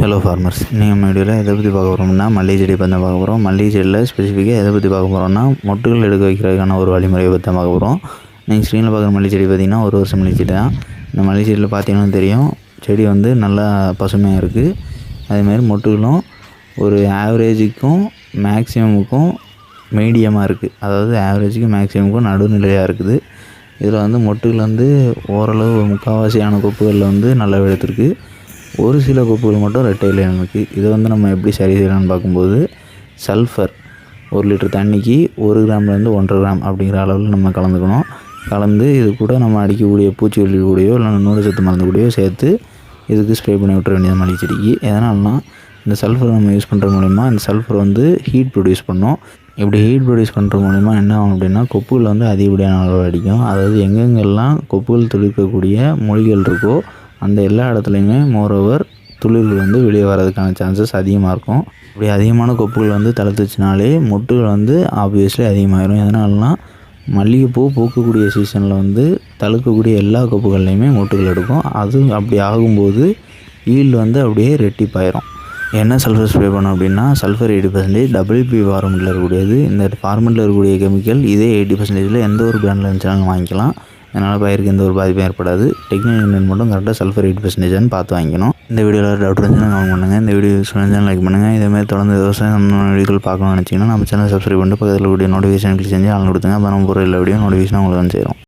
Hello farmers நீங்கள் வீடியோவில் எதை பற்றி பார்க்க போகிறோம்னா மல்லிகை செடி பற்றி பார்க்க போகிறோம் மல்லிகை செடியில் ஸ்பெசிஃபிக்காக எதை பற்றி பார்க்க போகிறோம்னா மொட்டுகள் எடுக்க வைக்கிறதுக்கான ஒரு வழிமுறையை பற்றி தான் பார்க்க போகிறோம் நீங்கள் ஸ்க்ரீனில் பார்க்குற மல்லிகை செடி பார்த்திங்கன்னா ஒரு வருஷம் மல்லிகை செடி தான். இந்த மல்லிகை செடியில் பார்த்தீங்கன்னா தெரியும் செடி வந்து நல்லா பசுமையாக இருக்குது அதேமாதிரி மொட்டுகளும் ஒரு ஆவரேஜுக்கும் மேக்ஸிமமுக்கும் மீடியமாக இருக்குது அதாவது ஆவரேஜுக்கும் மேக்ஸிமமுக்கும் நடுநிலையாக இருக்குது. இதில் வந்து மொட்டுகள் வந்து ஓரளவு முக்கால்வாசியான கொப்புகளில் வந்து நல்லா எடுத்திருக்கு ஒரு சில கொப்புகள் மட்டும் ரெட்டையில் இருக்குது இதை வந்து நம்ம எப்படி சரி செய்யலாம்னு பார்க்கும்போது சல்ஃபர் ஒரு லிட்டர் தண்ணிக்கு ஒரு கிராம்லேருந்து ஒன்றரை கிராம் அப்படிங்கிற அளவில் நம்ம கலந்துக்கணும். கலந்து இது கூட நம்ம அடிக்கக்கூடிய பூச்சிக்கொல்லி கூடயோ இல்லை நூறு சத்து மருந்து கூடயோ சேர்த்து இதுக்கு ஸ்ப்ரே பண்ணி விட்டுற வேண்டியது மளிகை செடிக்கு எதனால்னா இந்த சல்ஃபர் நம்ம யூஸ் பண்ணுறது மூலிமா இந்த சல்ஃபர் வந்து ஹீட் ப்ரொடியூஸ் பண்ணும். இப்படி ஹீட் ப்ரொடியூஸ் பண்ணுறது மூலிமா என்ன ஆகும் அப்படின்னா கொப்புகள் வந்து அதிகப்படியான அளவு அடிக்கும். அதாவது எங்கெங்கெல்லாம் கொப்புகள் துளிர்க்கக்கூடிய மொழிகள் இருக்கோ அந்த எல்லா இடத்துலையுமே மோரோவர் துளிர்கள் வந்து வெளியே வர்றதுக்கான சான்சஸ் அதிகமாக இருக்கும். இப்படி அதிகமான கொப்புகள் வந்து தளர்த்துச்சுனாலே மொட்டுகள் வந்து ஆப்வியஸ்லி அதிகமாகிடும் எதனாலனா மல்லிகைப்பூ பூக்கக்கூடிய சீசனில் வந்து தழுக்கக்கூடிய எல்லா கொப்புகள்லையுமே மொட்டுகள் எடுக்கும். அது அப்படி ஆகும்போது ஈல்டு வந்து அப்படியே ரெட்டிப்பாயிரும் என்ன சல்ஃபர் ஸ்ப்ரே பண்ணோம் அப்படின்னா சல்ஃபர் எயிட்டி பர்சன்டேஜ் டபிள்யூபி ஃபார்மெட்டில் இருக்கக்கூடியது. இந்த ஃபார்மெட்டில் இருக்கக்கூடிய கெமிக்கல் இதே எயிட்டி பர்சன்டேஜில் எந்த ஒரு பிராண்டில் இருந்துச்சாலும் வாங்கிக்கலாம். அதனால் பயிருக்கு எந்த ஒரு பாதிப்பும் ஏற்படாது. டெக்னிக்கல் மட்டும் கரெக்டாக சல்ஃபர் எயிட் பர்சன்டேஜ்னு பார்த்து வாங்கிக்கணும். இந்த வீடியோவில் டவுட் இருந்துச்சுன்னா கமெண்ட் பண்ணுங்கள் இந்த வீடியோ சொன்னால் லைக் பண்ணுங்கள் இதேமாதிரி தொடர்ந்து விவசாயம் வீடியோக்கள் பார்க்கணும்னு நினச்சிங்கன்னா நம்ம சேனல் சப்ஸ்கிரைப் பண்ணிட்டு பக்கத்தில் கூடிய நோட்டிஃபிகேஷன் கிளிக் செஞ்சு ஆள் கொடுத்துங்க அப்போ நம்ம போகிற எல்லா வீடியோ நோட்டிஃபிகேஷன் உங்களுக்கு வந்து சேரும்.